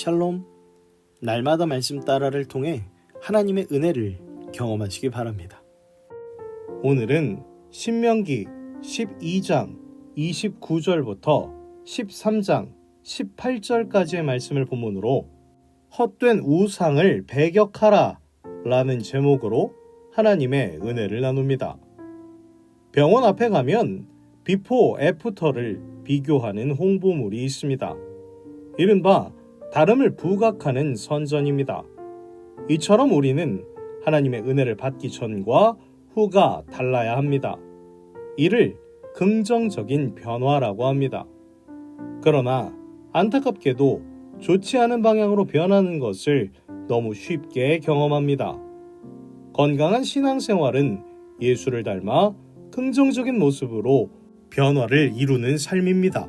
샬롬. 날마다 말씀 따라를 통해 하나님의 은혜를 경험하시기 바랍니다. 오늘은 신명기 12장 29절부터 13장 18절까지의 말씀을 본문으로 헛된 우상을 배격하라 라는 제목으로 하나님의 은혜를 나눕니다. 병원 앞에 가면 비포 애프터를 비교하는 홍보물이 있습니다. 이른바 다름을 부각하는 선전입니다. 이처럼 우리는 하나님의 은혜를 받기 전과 후가 달라야 합니다. 이를 긍정적인 변화라고 합니다. 그러나 안타깝게도 좋지 않은 방향으로 변하는 것을 너무 쉽게 경험합니다. 건강한 신앙생활은 예수를 닮아 긍정적인 모습으로 변화를 이루는 삶입니다.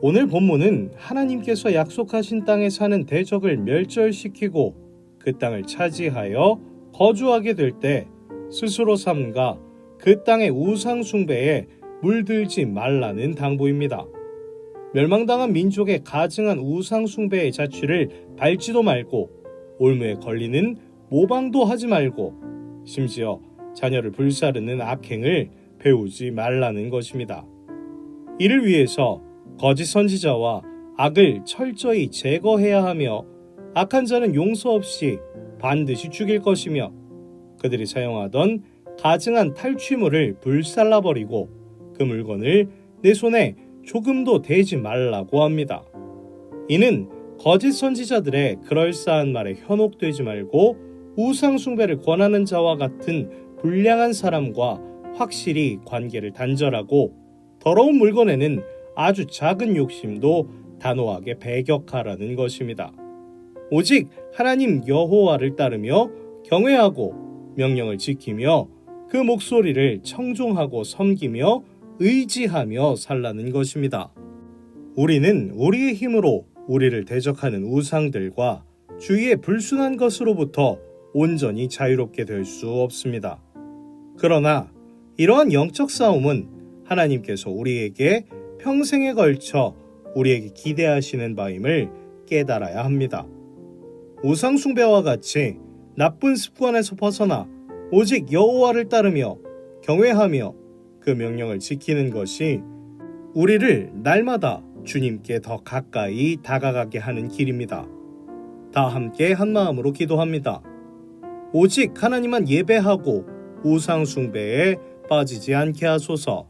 오늘 본문은 하나님께서 약속하신 땅에 사는 대적을 멸절시키고 그 땅을 차지하여 거주하게 될 때 스스로 삼가 그 땅의 우상 숭배에 물들지 말라는 당부입니다. 멸망당한 민족의 가증한 우상 숭배의 자취를 밟지도 말고 올무에 걸리는 모방도 하지 말고 심지어 자녀를 불사르는 악행을 배우지 말라는 것입니다. 이를 위해서 거짓 선지자와 악을 철저히 제거해야 하며 악한 자는 용서 없이 반드시 죽일 것이며 그들이 사용하던 가증한 탈취물을 불살라 버리고 그 물건을 내 손에 조금도 대지 말라고 합니다. 이는 거짓 선지자들의 그럴싸한 말에 현혹되지 말고 우상 숭배를 권하는 자와 같은 불량한 사람과 확실히 관계를 단절하고 더러운 물건에는 아주 작은 욕심도 단호하게 배격하라는 것입니다. 오직 하나님 여호와를 따르며 경외하고 명령을 지키며 그 목소리를 청종하고 섬기며 의지하며 살라는 것입니다. 우리는 우리의 힘으로 우리를 대적하는 우상들과 주위의 불순한 것으로부터 온전히 자유롭게 될 수 없습니다. 그러나 이러한 영적 싸움은 하나님께서 우리에게 평생에 걸쳐 우리에게 기대하시는 바임을 깨달아야 합니다. 우상숭배와 같이 나쁜 습관에서 벗어나 오직 여호와를 따르며 경외하며 그 명령을 지키는 것이 우리를 날마다 주님께 더 가까이 다가가게 하는 길입니다. 다 함께 한 마음으로 기도합니다. 오직 하나님만 예배하고 우상숭배에 빠지지 않게 하소서.